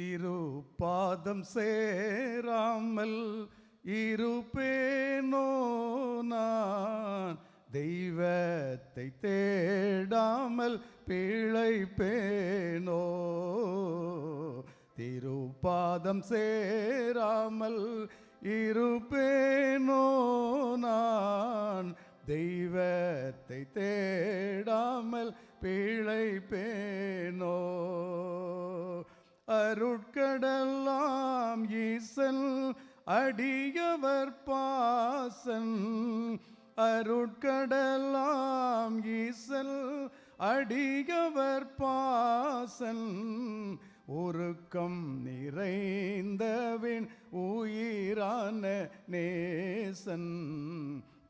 திருப்பாதம் சேராமல் இருப்பேனோ நான்? தெய்வத்தை தேடாமல் பிழைப்பேனோ? திருப்பாதம் சேராமல் இருப்பேனோ நான்? தெய்வத்தை தேடாமல் பிழைப்பேனோ? அருட்கடலாம் ஈசல் அடியவர் பாசன். அருட்கடலாம் ஈசல் அடியவர் பாசன். உருக்கம் நிறைந்தவின் உயிரான நேசன்.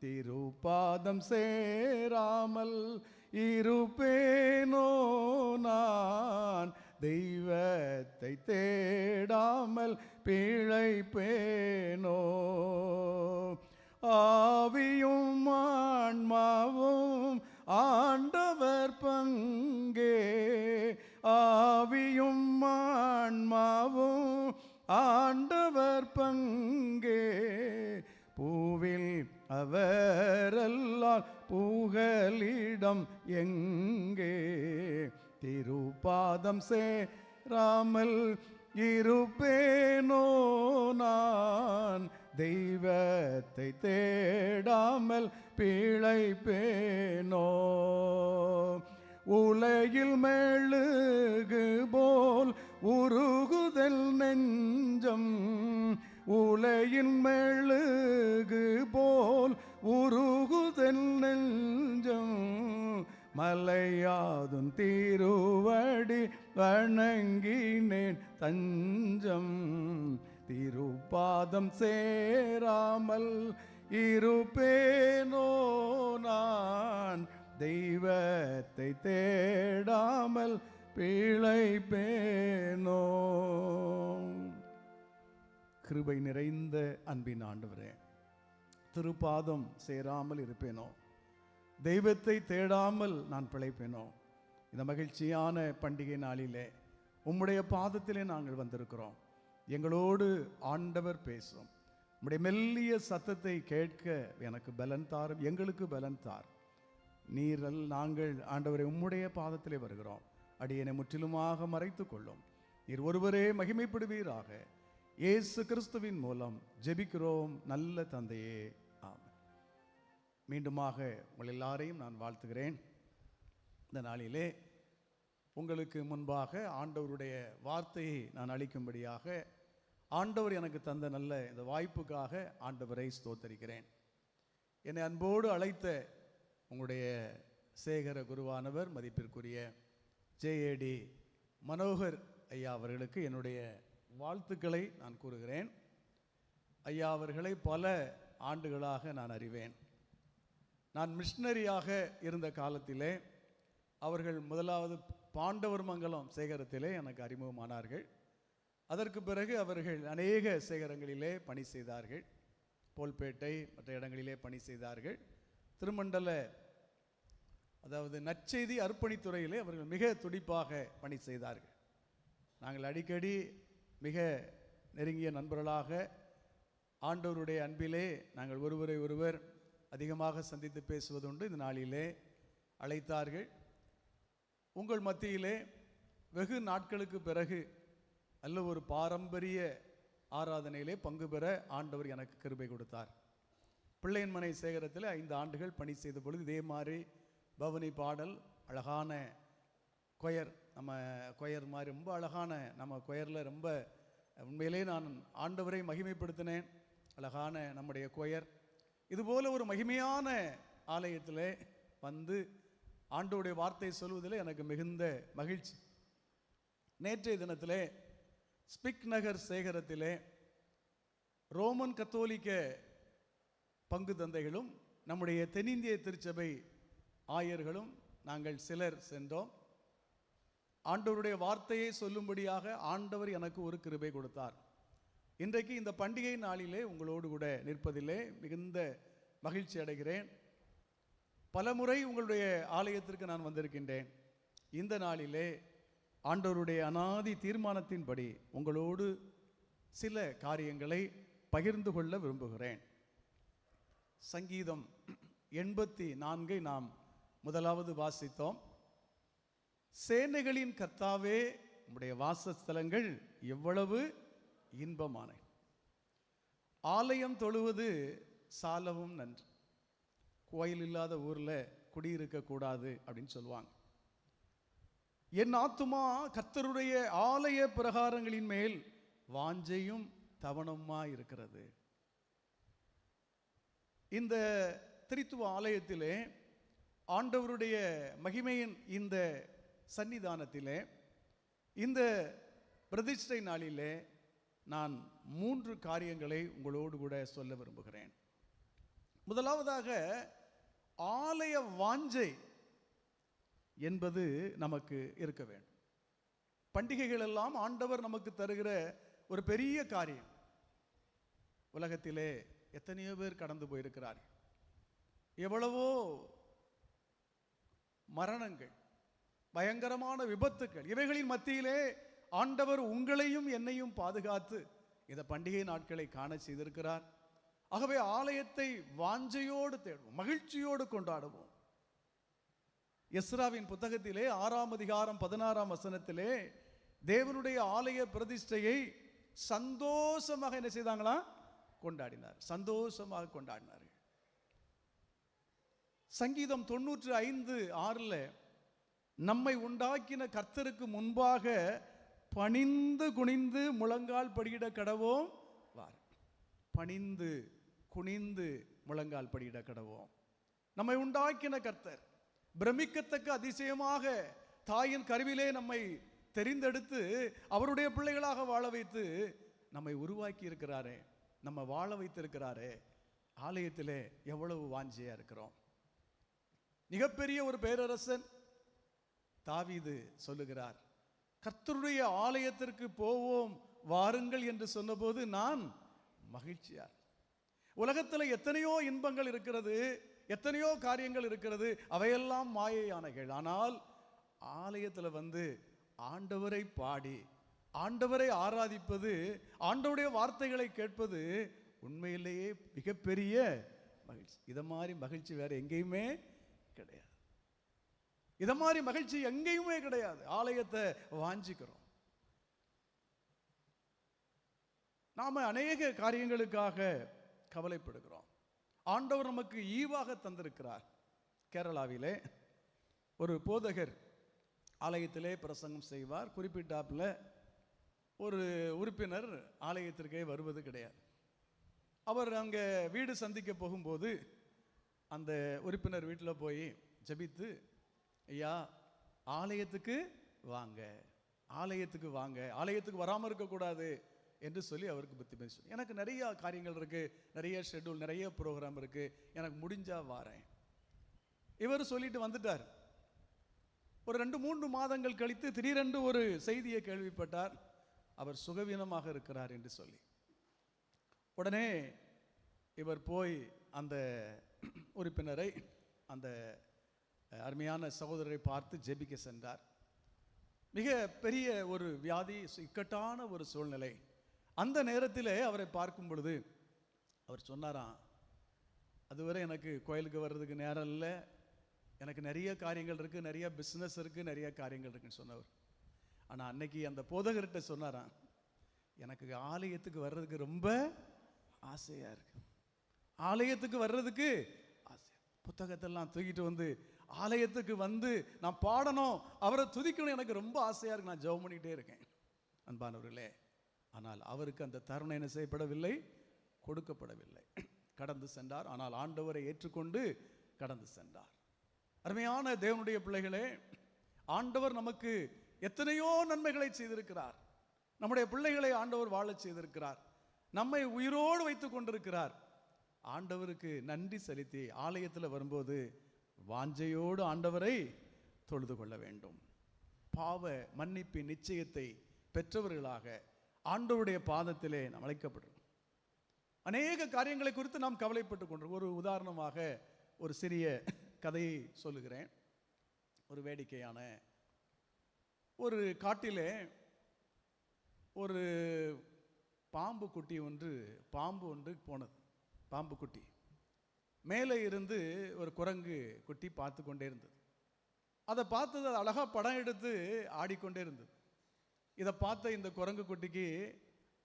திருப்பாதம் சேராமல் இருப்பேனோ நான்? தெய்வத்தை தேடாமல் பிழைப்பேனோ? ஆவியும் ஆன்மாவும் ஆண்டவர் பங்கே. ஆவியும் ஆன்மாவும் ஆண்டவர் பங்கே. பூவில் அவரெல்லாம் புகலிடம் எங்கே? திருப்பாதம் சேராமல் இருப்பேனோ நான்? தெய்வத்தை தேடாமல் பிழைப்பேனோ? உலகில் மேழுகு போல் உருகுதல் நெஞ்சம் உலையின் மேழுகு போல் உருகுதல் நெஞ்சம். மலையாதும் திருவடி வணங்கினேன் தஞ்சம். திருப்பாதம் சேராமல் இருப்பேனோ நான்? தெய்வத்தை தேடாமல் பிழைப்பேனோ? கிருபை நிறைந்த அன்பின் ஆண்டவரே திருப்பாதம் சேராமல் இருப்பேனோ? தெய்வத்தை தேடாமல் நான் பிழைப்பேனோ? இந்த மகிழ்ச்சியான பண்டிகை நாளிலே உம்முடைய பாதத்திலே நாங்கள் வந்திருக்கிறோம். எங்களோடு ஆண்டவர் பேசும். உம்முடைய மெல்லிய சத்தத்தை கேட்க எனக்கு பலன் தாரும் எங்களுக்கு பலன் தார். நீரல் நாங்கள் ஆண்டவரை உம்முடைய பாதத்திலே வருகிறோம். அடியனை முற்றிலுமாக மறைத்து கொள்ளும். நீர் ஒருவரே மகிமைப்படுவீராக. இயேசு கிறிஸ்துவின் மூலம் ஜெபிக்கிறோம் நல்ல தந்தையே. மீண்டுமாக உங்கள் எல்லாரையும் நான் வாழ்த்துகிறேன். இந்த நாளிலே உங்களுக்கு முன்பாக ஆண்டவருடைய வார்த்தையை நான் அளிக்கும்படியாக ஆண்டவர் எனக்கு தந்த நல்ல இந்த வாய்ப்புக்காக ஆண்டவரை ஸ்தோத்தரிக்கிறேன். என்னை அன்போடு அழைத்த உங்களுடைய சேகர குருவானவர் மதிப்பிற்குரிய ஜேஏடி மனோகர் ஐயா அவர்களுக்கு என்னுடைய வாழ்த்துக்களை நான் கூறுகிறேன். ஐயா அவர்களை பல ஆண்டுகளாக நான் அறிவேன். நான் மிஷினரியாக இருந்த காலத்திலே அவர்கள் முதலாவது பாண்டவர் மங்கலம் சேகரத்திலே எனக்கு அறிமுகமானார்கள். அதற்கு பிறகு அவர்கள் அநேக சேகரங்களிலே பணி செய்தார்கள். போல்பேட்டை மற்ற இடங்களிலே பணி செய்தார்கள். திருமண்டல அதாவது நற்செய்தி அர்ப்பணித்துறையிலே அவர்கள் மிக துடிப்பாக பணி செய்தார்கள். நாங்கள் அடிக்கடி மிக நெருங்கிய நண்பர்களாக ஆண்டவருடைய அன்பிலே நாங்கள் ஒருவரை ஒருவர் அதிகமாக சந்தித்து பேசுவதுண்டு. இந்த நாளிலே அழைத்தார்கள். உங்கள் மத்தியிலே வெகு நாட்களுக்கு பிறகு நல்ல ஒரு பாரம்பரிய ஆராதனையிலே பங்கு பெற ஆண்டவர் எனக்கு கிருபை கொடுத்தார். பிள்ளையன்மனை சேகரத்தில் ஐந்து ஆண்டுகள் பணி செய்த பொழுது இதே மாதிரி பவனி பாடல் அழகான கொயர் நம்ம கொயர் மாதிரி ரொம்ப அழகான நம்ம கொயரில் ரொம்ப உண்மையிலே நான் ஆண்டவரை மகிமைப்படுத்தினேன். அழகான நம்முடைய கொயர் இதுபோல ஒரு மகிமையான ஆலயத்தில் வந்து ஆண்டோடைய வார்த்தை சொல்வதில் எனக்கு மிகுந்த மகிழ்ச்சி. நேற்றைய தினத்திலே ஸ்பிக் நகர் சேகரத்திலே ரோமன் கத்தோலிக்க பங்கு தந்தைகளும் நம்முடைய தென்னிந்திய திருச்சபை ஆயர்களும் நாங்கள் சிலர் சென்றோம். ஆண்டவருடைய வார்த்தையை சொல்லும்படியாக ஆண்டவர் எனக்கு ஒரு கிருபை கொடுத்தார். இன்றைக்கு இந்த பண்டிகை நாளிலே உங்களோடு கூட நிற்பதிலே மிகுந்த மகிழ்ச்சி அடைகிறேன். பலமுறை உங்களுடைய ஆலயத்திற்கு நான் வந்திருக்கின்றேன். இந்த நாளிலே ஆண்டவருடைய அனாதி தீர்மானத்தின்படி உங்களோடு சில காரியங்களை பகிர்ந்து கொள்ள விரும்புகிறேன். சங்கீதம் எண்பத்தி நான்கை நாம் முதலாவது வாசித்தோம். சேனைகளின் கர்த்தாவே உடைய வாசஸ்தலங்கள் எவ்வளவு? இன்பமானை. ஆலயம் தொழுவது சாலவும் நன்று. கோயில் இல்லாத ஊரில் குடியிருக்கக்கூடாது அப்படின்னு சொல்லுவாங்க. என் ஆத்துமா கர்த்தருடைய ஆலய பிரகாரங்களின் மேல் வாஞ்சையும் தவணமா இருக்கிறது. இந்த திரித்துவ ஆலயத்திலே ஆண்டவருடைய மகிமையின் இந்த சன்னிதானத்திலே இந்த பிரதிஷ்டை நாளிலே நான் மூன்று காரியங்களை உங்களோடு கூட சொல்ல விரும்புகிறேன். முதலாவதாக ஆலய வாஞ்சை என்பது நமக்கு இருக்க வேண்டும். பண்டிகைகள் எல்லாம் ஆண்டவர் நமக்கு தருகிற ஒரு பெரிய காரியம். உலகத்திலே எத்தனையோ பேர் கடந்து போயிருக்கிறார்கள். எவ்வளவோ மரணங்கள் பயங்கரமான விபத்துக்கள் இவைகளின் மத்தியிலே ஆண்டவர் உங்களையும் என்னையும் பாதுகாத்து இந்த பண்டிகை நாட்களை காண செய்திருக்கிறார். ஆகவே ஆலயத்தை வாஞ்சையோடு தேடுவோம் மகிழ்ச்சியோடு கொண்டாடுவோம். எஸ்ராவின் புத்தகத்திலே ஆறாம் அதிகாரம் பதினாறாம் வசனத்திலே தேவனுடைய ஆலய பிரதிஷ்டையை சந்தோஷமாக என்ன செய்தாங்களா? கொண்டாடினார். சந்தோஷமாக கொண்டாடினார்கள். சங்கீதம் தொண்ணூற்று ஐந்து ஆறுல நம்மை உண்டாக்கின கர்த்தருக்கு முன்பாக பணிந்து குனிந்து முழங்கால் படியிட கடவோம். வார். பணிந்து குனிந்து முழங்கால் படியிட கடவோம். நம்மை உண்டாக்கின கர்த்தர் பிரமிக்கத்தக்க அதிசயமாக தாயின் கருவிலே நம்மை தெரிந்தெடுத்து அவருடைய பிள்ளைகளாக வாழ வைத்து நம்மை உருவாக்கி இருக்கிறாரே நம்ம வாழ வைத்திருக்கிறாரே ஆலயத்திலே எவ்வளவு வாஞ்சியா இருக்கிறோம். மிகப்பெரிய ஒரு பேரரசன் தாவீது சொல்லுகிறார் கர்த்தருடைய ஆலயத்திற்கு போவோம் வாருங்கள் என்று சொன்னபோது நான் மகிழ்ச்சியார். உலகத்தில் எத்தனையோ இன்பங்கள் இருக்கிறது எத்தனையோ காரியங்கள் இருக்கிறது அவையெல்லாம் மாயையானகள் ஆனால் ஆலயத்தில் வந்து ஆண்டவரை பாடி ஆண்டவரை ஆராதிப்பது ஆண்டவருடைய வார்த்தைகளை கேட்பது உண்மையிலேயே மிகப்பெரிய மகிழ்ச்சி. இதை மாதிரி மகிழ்ச்சி வேற எங்கேயுமே கிடையாது. இதை மாதிரி மகிழ்ச்சி எங்கேயுமே கிடையாது. ஆலயத்தை வாஞ்சிக்கிறோம். நாம அநேக காரியங்களுக்காக கவலைப்படுகிறோம். ஆண்டவர் நமக்கு ஈவாக தந்திருக்கிறார். கேரளாவிலே ஒரு போதகர் ஆலயத்திலே பிரசங்கம் செய்வார். குறிப்பிட்டாப்புல ஒரு உறுப்பினர் ஆலயத்திற்கே வருவது கிடையாது. அவர் அங்கே வீடு சந்திக்க போகும்போது அந்த உறுப்பினர் வீட்டில் போய் ஜபித்து ஐயா ஆலயத்துக்கு வாங்க. ஆலயத்துக்கு வாங்க. ஆலயத்துக்கு வராமல் இருக்கக்கூடாது என்று சொல்லி அவருக்கு புத்தி பேசு எனக்கு நிறைய காரியங்கள் இருக்கு. நிறைய ஷெட்யூல் நிறைய ப்ரோக்ராம் இருக்கு. எனக்கு முடிஞ்சா வாரேன். இவர் சொல்லிட்டு வந்துட்டார். ஒரு ரெண்டு மூன்று மாதங்கள் கழித்து திடீரென்று ஒரு செய்தியை கேள்விப்பட்டார். அவர் சுகவீனமாக இருக்கிறார் என்று சொல்லி. உடனே இவர் போய் அந்த உறுப்பினரை அந்த அருமையான சகோதரரை பார்த்து ஜெபிக்க சென்றார். மிக பெரிய ஒரு வியாதி இக்கட்டான ஒரு சூழ்நிலை. அந்த நேரத்தில் அவரை பார்க்கும் பொழுது அவர் சொன்னாராம் அதுவரை எனக்கு கோயிலுக்கு வர்றதுக்கு நேரம் இல்லை. எனக்கு நிறைய காரியங்கள் இருக்குது நிறைய பிஸ்னஸ் இருக்குது நிறைய காரியங்கள் இருக்குன்னு சொன்னவர். ஆனால் அன்னைக்கு அந்த போதகர்கிட்ட சொன்னாராம் எனக்கு ஆலயத்துக்கு வர்றதுக்கு ரொம்ப ஆசையாக இருக்கு. ஆலயத்துக்கு வர்றதுக்கு ஆசை. புத்தகத்தெல்லாம் தூக்கிட்டு வந்து ஆலயத்துக்கு வந்து நான் பாடணும் அவரை துதிக்கணும் எனக்கு ரொம்ப ஆசையாக இருக்கு. நான் ஜெபம் பண்ணிகிட்டே இருக்கேன். அன்பானவர்களே ஆனால் அவருக்கு அந்த தருணம் என்ன செய்யப்படவில்லை? கொடுக்கப்படவில்லை. கடந்து சென்றார். ஆனால் ஆண்டவரை ஏற்றுக்கொண்டு கடந்து சென்றார். அருமையான தேவனுடைய பிள்ளைகளே ஆண்டவர் நமக்கு எத்தனையோ நன்மைகளை செய்திருக்கிறார். நம்முடைய பிள்ளைகளை ஆண்டவர் வாழச் செய்திருக்கிறார். நம்மை உயிரோடு வைத்துக் கொண்டிருக்கிறார். ஆண்டவருக்கு நன்றி செலுத்தி ஆலயத்தில் வரும்போது வாஞ்சையோடு ஆண்டவரை தொழுது கொள்ள வேண்டும். பாவ மன்னிப்பின் நிச்சயத்தை பெற்றவர்களாக ஆண்டவருடைய பாதத்திலே நாம் அழைக்கப்படுறோம் அநேக காரியங்களை குறித்து நாம் கவலைப்பட்டு கொண்டோம் ஒரு உதாரணமாக ஒரு சிறிய கதையை சொல்லுகிறேன். ஒரு வேடிக்கையான. ஒரு காட்டிலே ஒரு பாம்பு குட்டி ஒன்று பாம்பு ஒன்று போனது. பாம்பு குட்டி. மேலே இருந்து ஒரு குரங்கு குட்டி பார்த்து கொண்டே இருந்தது. அதை பார்த்தது அது அழகா படம் எடுத்து ஆடிக்கொண்டே இருந்தது. இதை பார்த்த இந்த குரங்கு குட்டிக்கு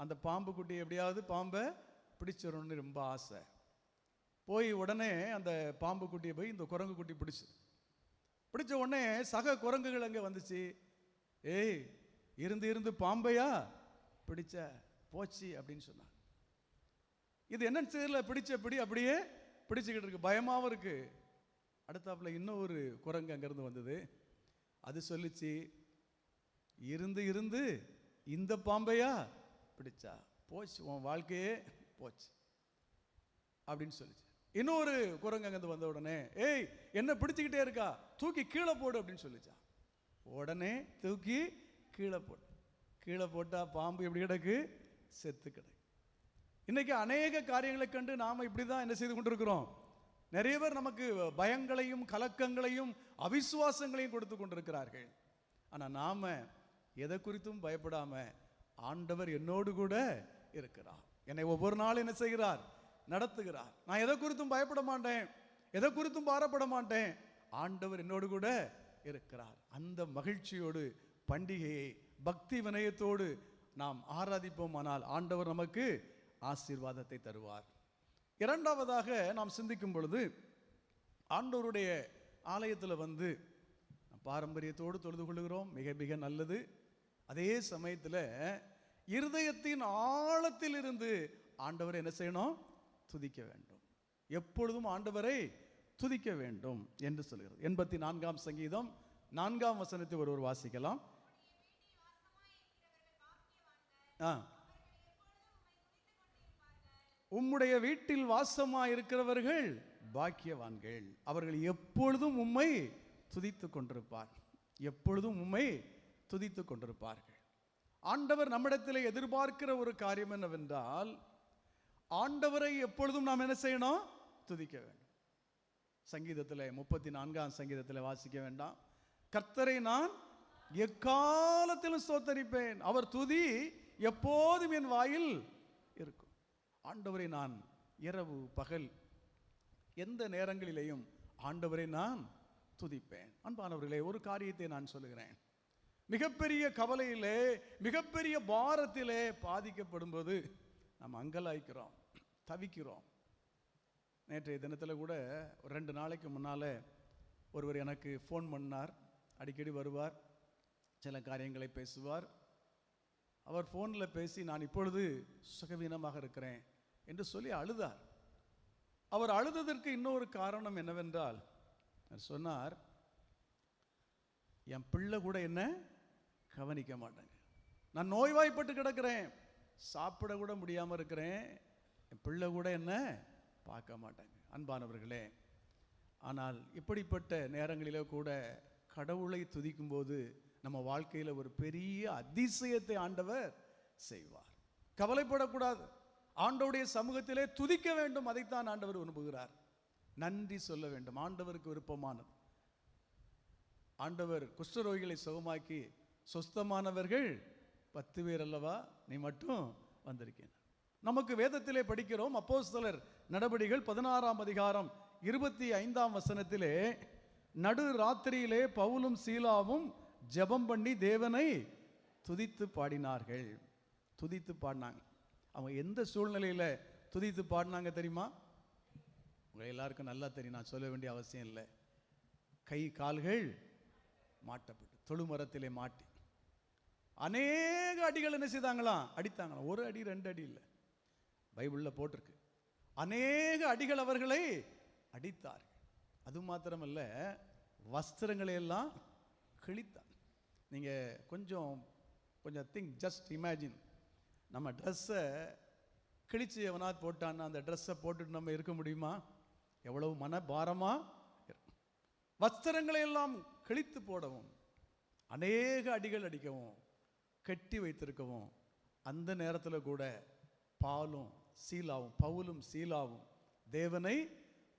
அந்த பாம்பு குட்டி எப்படியாவது பாம்பை பிடிச்சிடணும்னு ரொம்ப ஆசை. போய் உடனே அந்த பாம்பு குட்டியை போய் இந்த குரங்கு குட்டி பிடிச்சி பிடிச்ச உடனே சக குரங்குகள் அங்கே வந்துச்சு. ஏய் இருந்து இருந்து பாம்பையா? பிடிச்ச போச்சு அப்படின்னு சொன்னாங்க. இது என்னன்னு தெரியல பிடிச்ச பிடி அப்படியே பிடிச்சிக்கிட்டு இருக்கு பயமாவும் இருக்கு. அடுத்தாப்புல இன்னும் ஒரு குரங்கு அங்கேருந்து வந்தது. அது சொல்லுச்சு இருந்து இருந்து இந்த பாம்பையா? பிடிச்சா போச்சு உன் வாழ்க்கையே போச்சு. அப்படின்னு சொல்லிச்சு. இன்னொரு குரங்கு அங்கேருந்து வந்த உடனே ஏய் என்ன பிடிச்சிக்கிட்டே இருக்கா? தூக்கி கீழே போடு அப்படின்னு சொல்லிச்சா. உடனே தூக்கி கீழே போடு. கீழே போட்டா பாம்பு எப்படி கிடக்கு? செத்து கிடக்கு. இன்னைக்கு அநேக காரியங்களை கண்டு நாம இப்படி தான் என்ன செய்து கொண்டிருக்கிறோம். நிறைய பேர் நமக்கு பயங்களையும் கலக்கங்களையும் அவிசுவாசங்களையும் கொடுத்து கொண்டிருக்கிறார்கள். ஆனா நாம எதை குறித்தும் பயப்படாம ஆண்டவர் என்னோடு கூட இருக்கிறார். என்னை ஒவ்வொரு நாளும் என்ன செய்கிறார்? நடத்துகிறார். நான் எதை குறித்தும் பயப்பட மாட்டேன். எதை குறித்தும் பாரப்பட மாட்டேன். ஆண்டவர் என்னோடு கூட இருக்கிறார். அந்த மகிழ்ச்சியோடு பண்டிகையை பக்தி வினயத்தோடு நாம் ஆராதிப்போம் ஆனால் ஆண்டவர் நமக்கு ஆசீர்வாதத்தை தருவார். இரண்டாவதாக நாம் சிந்திக்கும் பொழுது ஆண்டவருடைய ஆலயத்தில் வந்து பாரம்பரியத்தோடு தொழுது கொள்கிறோம் மிக மிக நல்லது. அதே சமயத்தில் இருதயத்தின் ஆழத்தில் இருந்து ஆண்டவரை என்ன செய்யணும்? துதிக்க வேண்டும். எப்பொழுதும் ஆண்டவரை துதிக்க வேண்டும் என்று சொல்கிறது எண்பத்தி நான்காம் சங்கீதம் நான்காம் வசனத்தை ஒருவர் வாசிக்கலாம். ஆ. உம்முடைய வீட்டில் வாசமாக இருக்கிறவர்கள் பாக்கியவான்கள். அவர்கள் எப்பொழுதும் உம்மை துதித்து கொண்டிருப்பார். எப்பொழுதும் உம்மை துதித்துக் கொண்டிருப்பார்கள். ஆண்டவர் நம்மிடத்தில் எதிர்பார்க்கிற ஒரு காரியம் என்னவென்றால் ஆண்டவரை எப்பொழுதும் நாம் என்ன செய்யணும்? துதிக்க வேண்டும். சங்கீதத்தில் முப்பத்தி நான்காம் சங்கீதத்தில் வாசிக்க வேண்டாம். கர்த்தரை நான் எக்காலத்திலும் சோத்தரிப்பேன் அவர் துதி எப்போதும் என் வாயில் இருக்கும். ஆண்டவரை நான் இரவு பகல் எந்த நேரங்களிலேயும் ஆண்டவரை நான் துதிப்பேன். அன்பானவர்களே ஒரு காரியத்தை நான் சொல்லுகிறேன். மிகப்பெரிய கவலையிலே மிகப்பெரிய பாரத்திலே பாதிக்கப்படும்போது நம்ம அங்கலாய்க்கிறோம் தவிக்கிறோம். நேற்றைய தினத்தில் கூட ஒரு ரெண்டு நாளைக்கு முன்னால் ஒருவர் எனக்கு ஃபோன் பண்ணார் அடிக்கடி வருவார் சில காரியங்களை பேசுவார். அவர் ஃபோனில் பேசி நான் இப்பொழுது சுகவீனமாக இருக்கிறேன். என்று சொல்லி அழுதார். அவர் அழுததற்கு இன்னொரு காரணம் என்னவென்றால் சொன்னார் என் பிள்ளை கூட என்ன கவனிக்க மாட்டாங்க. நான் நோய்வாய்ப்பட்டு கிடக்கிறேன். சாப்பிட கூட முடியாமல் இருக்கிறேன். என் பிள்ளை கூட என்ன பார்க்க மாட்டாங்க. அன்பானவர்களே ஆனால் இப்படிப்பட்ட நேரங்களிலே கூட கடவுளை துதிக்கும்போது நம்ம வாழ்க்கையில் ஒரு பெரிய அதிசயத்தை ஆண்டவர் செய்வார். கவலைப்படக்கூடாது. ஆண்டோடைய சமூகத்திலே துதிக்க வேண்டும் அதைத்தான் ஆண்டவர் விரும்புகிறார். நன்றி சொல்ல வேண்டும். ஆண்டவருக்கு விருப்பமானது. ஆண்டவர் குஷ்டரோகிகளை சுகமாக்கி சொஸ்தமானவர்கள் பத்து பேர் அல்லவா? நீ மட்டும் வந்திருக்கேன். நமக்கு வேதத்திலே படிக்கிறோம் அப்போஸ்தலர் நடபடிகள் பதினாறாம் அதிகாரம் இருபத்தி ஐந்தாம் வசனத்திலே நடு ராத்திரியிலே பவுலும் சீலாவும் ஜெபம் பண்ணி தேவனை துதித்து பாடினார்கள். துதித்து பாடினாங்க. அவங்க எந்த சூழ்நிலையில துதித்து பாடினாங்க தெரியுமா? உங்க எல்லாருக்கும் நல்லா தெரியும். நான் சொல்ல வேண்டிய அவசியம் இல்லை. கை கால்கள் மாட்டப்பட்டு தொழுமரத்திலே மாட்டி. அநேக அடிகள் என்ன செய்தாங்களாம்? அடித்தாங்களாம். ஒரு அடி ரெண்டு அடி இல்லை. பைபிளில் போட்டிருக்கு. அநேக அடிகள் அவர்களை அடித்தார்கள். அது மாத்திரமல்ல வஸ்திரங்களை எல்லாம் கிழித்தார் நீங்கள் கொஞ்சம் கொஞ்சம் திங்க் ஜஸ்ட் இமேஜின் நம்ம ட்ரெஸ்ஸை கிழிச்சு எவனாவது போட்டான்னா அந்த ட்ரெஸ்ஸை போட்டுட்டு நம்ம இருக்க முடியுமா? எவ்வளவு மனபாரமாக இருக்கும் வஸ்திரங்களை எல்லாம் கிழித்து போடவும் அநேக அடிகள் அடிக்கவும் கட்டி வைத்திருக்கவும் அந்த நேரத்தில் கூட பாலும் சீலாவும் பவுலும் சீலாவும் தேவனை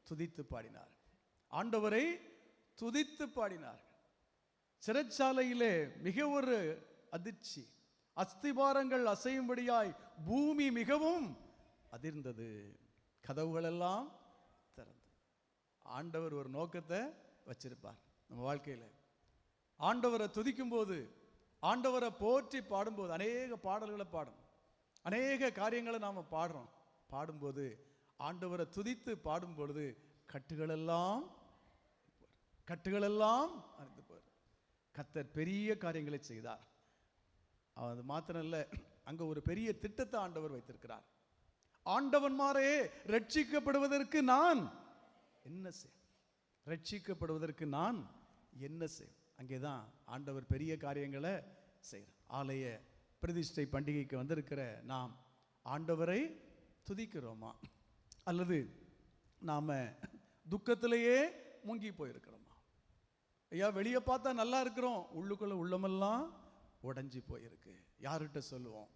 துதித்து பாடினார். ஆண்டவரை துதித்து பாடினார்கள். சிறைச்சாலையிலே மிக ஒரு அதிர்ச்சி. அஸ்திபாரங்கள் அசையும்படியாய் பூமி மிகவும் அதிர்ந்தது. கதவுகளெல்லாம் திறந்தது. திறந்து ஆண்டவர் ஒரு நோக்கத்தை வச்சிருப்பார் நம்ம வாழ்க்கையில. ஆண்டவரை துதிக்கும் போது ஆண்டவரை போற்றி பாடும்போது அநேக பாடல்களை பாடும் அநேக காரியங்களை நாம் பாடுறோம். பாடும்போது ஆண்டவரை துதித்து பாடும் பொழுது கட்டுகளெல்லாம் கட்டுகளெல்லாம் அறிந்து போயிரு கத்தர் பெரிய காரியங்களை செய்தார். அது மாத்திரம் இல்லை அங்க ஒரு பெரிய திட்டத்தை ஆண்டவர் வைத்திருக்கிறார். ஆண்டவன்மாரே ரட்சிக்கப்படுவதற்கு நான் என்ன செய் ரட்சிக்கப்படுவதற்கு நான் என்ன செய் அங்கேதான் ஆண்டவர் பெரிய காரியங்களை செய்கிறார். ஆலய பிரதிஷ்டை பண்டிகைக்கு வந்திருக்கிற நாம் ஆண்டவரை துதிக்கிறோமா? அல்லது நாம துக்கத்திலேயே மூங்கி போயிருக்கிறோமா? ஐயா வெளியே பார்த்தா நல்லா இருக்கிறோம். உள்ளுக்குள்ளே உள்ளமெல்லாம் உடைஞ்சு போயிருக்கு. யார்கிட்ட சொல்லுவோம்?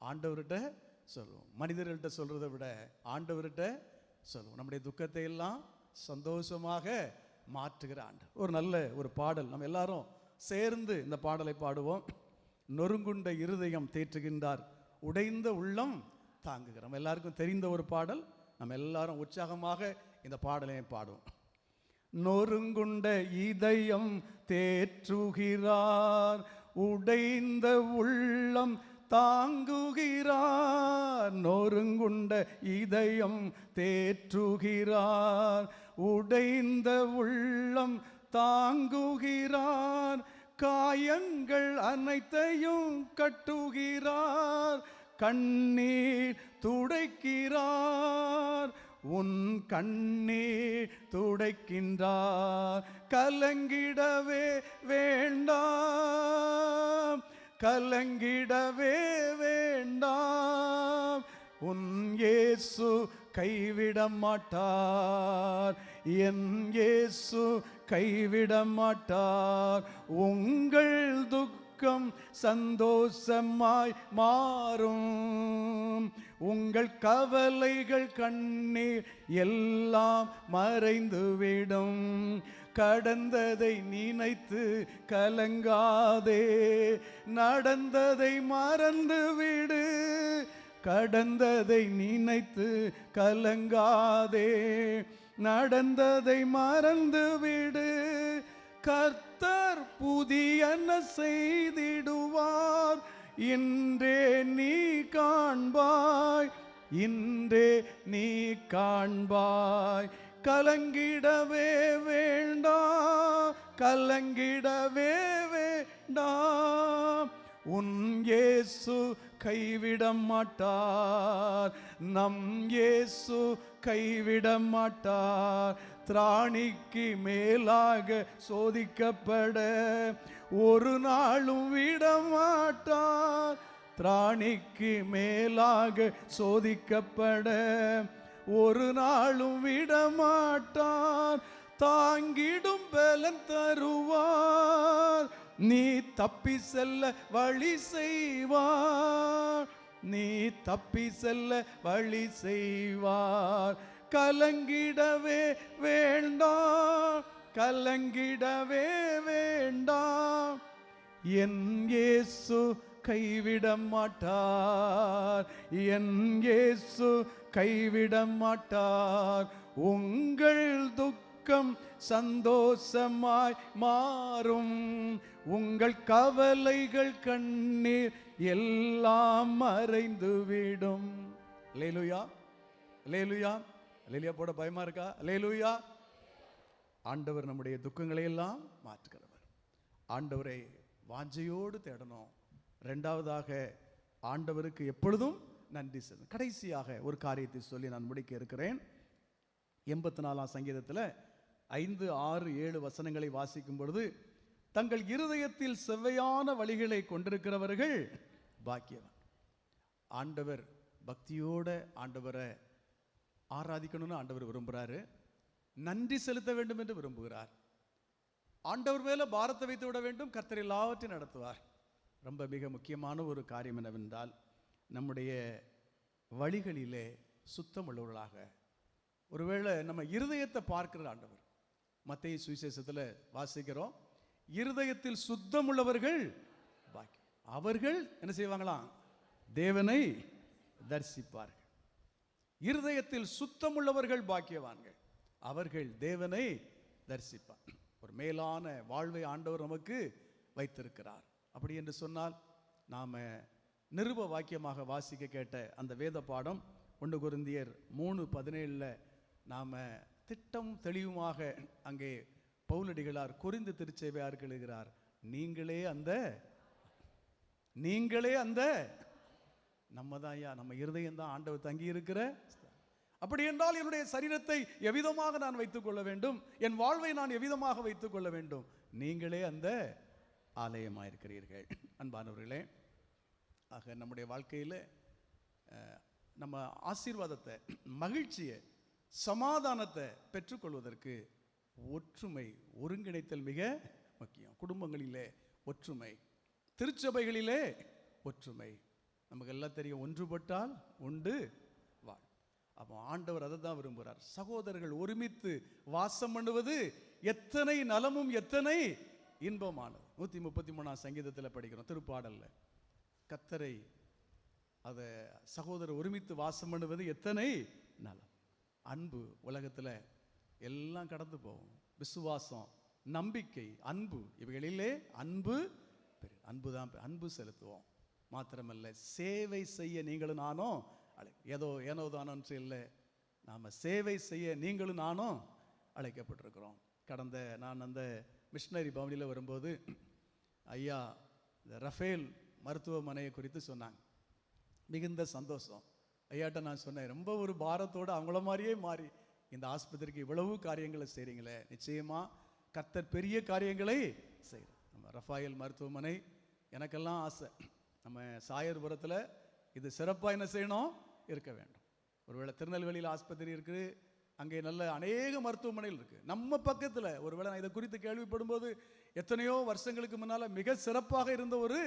ஆண்டவர்கிட்ட சொல்லுவோம். மனிதர்கள்ட்ட சொல்றதை விட ஆண்டவர்கிட்ட சொல்லுவோம். நம்முடைய துக்கத்தை எல்லாம் சந்தோஷமாக மாற்றுகிற ஆண்டு ஒரு நல்ல ஒரு பாடல். நம்ம எல்லாரும் சேர்ந்து இந்த பாடலை பாடுவோம். நொறுங்குண்ட இருதயம் தேற்றுகின்றார். உடைந்த உள்ளம் தாங்குகிறோம் நம்ம எல்லாருக்கும் தெரிந்த ஒரு பாடல். நம்ம எல்லாரும் உற்சாகமாக இந்த பாடலை பாடுவோம். நொறுங்குண்ட இதயம் தேற்றுகிறார். உடைந்த உள்ளம் தாங்குகிறார். நொறுங்குண்ட இதயம் தேற்றுகிறார். உடைந்த உள்ளம் தாங்குகிறார். காயங்கள் அனைத்தையும் கட்டுகிறார். கண்ணீர் துடைக்கிறார். உன் கண்ணீர் துடைக்கின்றார். கலங்கிடவே வேண்டாம். கலங்கிடவே வேண்டாம். உன் இயேசு கைவிட மாட்டார் என் இயேசு கைவிட மாட்டார் உங்கள் துக்கம் சந்தோஷமாய் மாறும். உங்கள் கவலைகள் கண்ணீர் எல்லாம் மறைந்துவிடும். கடந்ததை நினைத்து கலங்காதே. நடந்ததை மறந்துவிடு. கடந்ததை நினைத்து கலங்காதே. நடந்ததை மறந்துவிடு. கர்த்தர் புதியன செய்திடுவார். இன்றே நீ காண்பாய் இன்றே நீ காண்பாய். கலங்கிடவே வேண்டாம் கலங்கிடவே வேண்டாம் உன் இயேசு கைவிட மாட்டார். நம் இயேசு கைவிட மாட்டார் திராணிக்கு மேலாக சோதிக்கப்பட ஒரு நாளும் விட மாட்டார் திராணிக்கு மேலாக சோதிக்கப்பட ஒரு நாளும் விட மாட்டார் தாங்கிடும் பலன் தருவார். நீ தப்பி செல்ல வழி செய்வார். நீ தப்பி செல்ல வழி செய்வார். கலங்கிடவே வேண்டாம் கலங்கிடவே வேண்டாம். என் இயேசு கைவிட மாட்டார் என் இயேசு கைவிட மாட்டார். உங்கள் துக்கம் சந்தோஷமாய் மாறும். உங்கள் கவலைகள் கண்ணீர் எல்லாம் மறைந்துவிடும். லேலுயா லேலுயா லேலுயா போட பயமா இருக்கா? லேலுயா ஆண்டவர் நம்முடைய துக்கங்களை எல்லாம் மாற்றுகிறவர். ஆண்டவரை வாஞ்சையோடு தேடணும். ரெண்டாவதாக ஆண்டவருக்கு எப்பொழுதும் நன்றி செலுத்தணும் கடைசியாக ஒரு காரியத்தை சொல்லி நான் முடிக்க இருக்கிறேன். எண்பத்தி நாலாம் சங்கீதத்தில் ஐந்து ஆறு ஏழு வசனங்களை வாசிக்கும் பொழுது தங்கள் இருதயத்தில் செவ்வையான வழிகளை கொண்டிருக்கிறவர்கள் பாக்கியவன். ஆண்டவர் பக்தியோட ஆண்டவரை ஆராதிக்கணும்னு ஆண்டவர் விரும்புகிறாரு நன்றி செலுத்த வேண்டும் என்று விரும்புகிறார். ஆண்டவர் மேலே பாரத்தை வைத்து விட வேண்டும் கர்த்தர் எல்லாவற்றையும் நடத்துவார். ரொம்ப மிக முக்கியமான ஒரு காரியம் என்னவென்றால் நம்முடைய வழிகளிலே சுத்தம் உள்ளவர்களாக ஒருவேளை நம்ம இருதயத்தை பார்க்கிற ஆண்டவர். மத்திய சுவிசேஷத்தில் வாசிக்கிறோம். இருதயத்தில் சுத்தமுள்ளவர்கள் பாக்கி அவர்கள் என்ன செய்வாங்களாம்? தேவனை தரிசிப்பார்கள். இருதயத்தில் சுத்தமுள்ளவர்கள் பாக்கியவான்கள் அவர்கள் தேவனை தரிசிப்பார். ஒரு மேலான வாழ்வை ஆண்டவர் நமக்கு வைத்திருக்கிறார். அப்படி என்று சொன்னால் நாம நிருப வாக்கியமாக வாசிக்க கேட்ட அந்த வேத பாடம் ஒன்று குருந்தியர் மூணு பதினேழில் நாம திட்டம் தெளிவுமாக அங்கே பவுலடிகளார் குறிந்து திருச்சேவையார் எழுகிறார் நீங்களே அந்த நீங்களே அந்த நம்ம தான் ஐயா நம்ம இருதயம் தான் ஆண்டவர் தங்கி இருக்கிற அப்படி என்றால் என்னுடைய சரீரத்தை எவ்விதமாக நான் வைத்துக் கொள்ள வேண்டும்? என் வாழ்வை நான் எவ்விதமாக வைத்துக் கொள்ள வேண்டும்? நீங்களே அந்த ஆலயமாயிருக்கிறீர்கள். அன்பானவர்களே ஆக நம்முடைய வாழ்க்கையில் அஹ், நம்ம ஆசீர்வாதத்தை மகிழ்ச்சியை சமாதானத்தை பெற்றுக்கொள்வதற்கு ஒற்றுமை ஒருங்கிணைத்தல் மிக முக்கியம். குடும்பங்களிலே ஒற்றுமை திருச்சபைகளிலே ஒற்றுமை. நமக்கு எல்லாம் தெரியும் ஒன்றுபட்டால் உண்டு வாழ். அப்போ ஆண்டவர் அதை தான் விரும்புகிறார் சகோதரர்கள் ஒருமித்து வாசம் பண்ணுவது எத்தனை நலமும் எத்தனை இன்பமானது. நூற்றி முப்பத்தி மூணாம் சங்கீதத்தில் படிக்கிறோம் திருப்பாடல்ல. கத்தரை அதை சகோதரர் ஒருமித்து வாசம் பண்ணுவது எத்தனை நலம். அன்பு உலகத்தில் எல்லாம் கடந்து போகும். விசுவாசம் நம்பிக்கை அன்பு. இவைகளிலே அன்பு அன்பு தான் அன்பு செலுத்துவோம். மாத்திரமல்ல சேவை செய்ய நீங்களும் நானும் அழை ஏதோ ஏனோ தானோன்று இல்லை. நாம் சேவை செய்ய நீங்களும் நானும் அழைக்கப்பட்டிருக்கிறோம். கடந்த நான் அந்த மிஷினரி பவனியில் வரும்போது ஐயா இந்த ரஃபேல் மருத்துவமனையை குறித்து சொன்னாங்க. மிகுந்த சந்தோஷம். ஐயாட்ட நான் சொன்னேன் ரொம்ப ஒரு பாரத்தோடு அவங்கள மாதிரியே மாறி இந்த ஆஸ்பத்திரிக்கு இவ்வளவு காரியங்களை செய்கிறீங்களே நிச்சயமாக கத்தர் பெரிய காரியங்களை செய்கிறார் நம்ம ரஃபாயல் மருத்துவமனை எனக்கெல்லாம் ஆசை. நம்ம சாயர்புரத்தில் இது சிறப்பாக என்ன செய்யணும்? இருக்க வேண்டும். ஒருவேளை திருநெல்வேலியில் ஆஸ்பத்திரி இருக்குது அங்கே நல்ல அநேக மருத்துவமனைகள் இருக்குது நம்ம பக்கத்தில் ஒருவேளை நான் இதை குறித்து கேள்விப்படும்போது எத்தனையோ வருஷங்களுக்கு முன்னால் மிக சிறப்பாக இருந்த ஒரு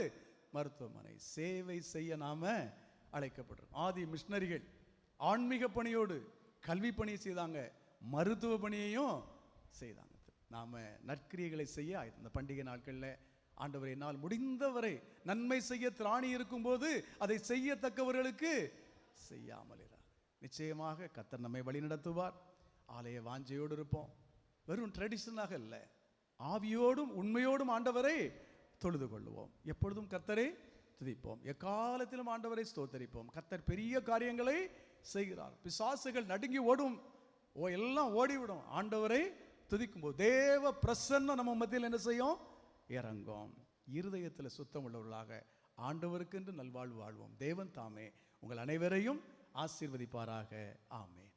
மருத்துவமனை. சேவை செய்ய நாம அழைக்கப்பட்டிருக்கோம். ஆதி மிஷினரிகள் ஆன்மீக பணியோடு கல்வி பணியை செய்தாங்க. மருத்துவ பணியையும் செய்தாங்க. நாம் நற்கிரியைகளை செய்ய இந்த பண்டிகை நாட்களில் ஆண்டவர் என்னால் முடிந்தவரை நன்மை செய்ய திராணி இருக்கும்போது அதை செய்யத்தக்கவர்களுக்கு செய்யாமல் நிச்சயமாக கத்தர் நம்மை வழி நடத்துவார். ஆலய வாஞ்சையோடு இருப்போம். வெறும் ட்ரெடிஷனாக இல்லை ஆவியோடும் உண்மையோடும் ஆண்டவரை தொழுது கொள்ளுவோம். எப்பொழுதும் கத்தரே துதிப்போம் எக்காலத்திலும் ஆண்டவரை ஸ்தோத்தரிப்போம். கத்தர் பெரிய காரியங்களை செய்கிறார். பிசாசுகள் நடுங்கி ஓடும். ஓ எல்லாம் ஓடிவிடும். ஆண்டவரை துதிக்கும்போது தேவ பிரசன்னம் நம்ம மத்தியில் என்ன செய்யும்? இறங்கும். இருதயத்தில் சுத்தம் உள்ளவர்களாக ஆண்டவருக்கென்று நல்வாழ்வு வாழ்வோம். தேவன் தாமே. உங்கள் அனைவரையும் ஆசீர்வதிப்பாராக. ஆமே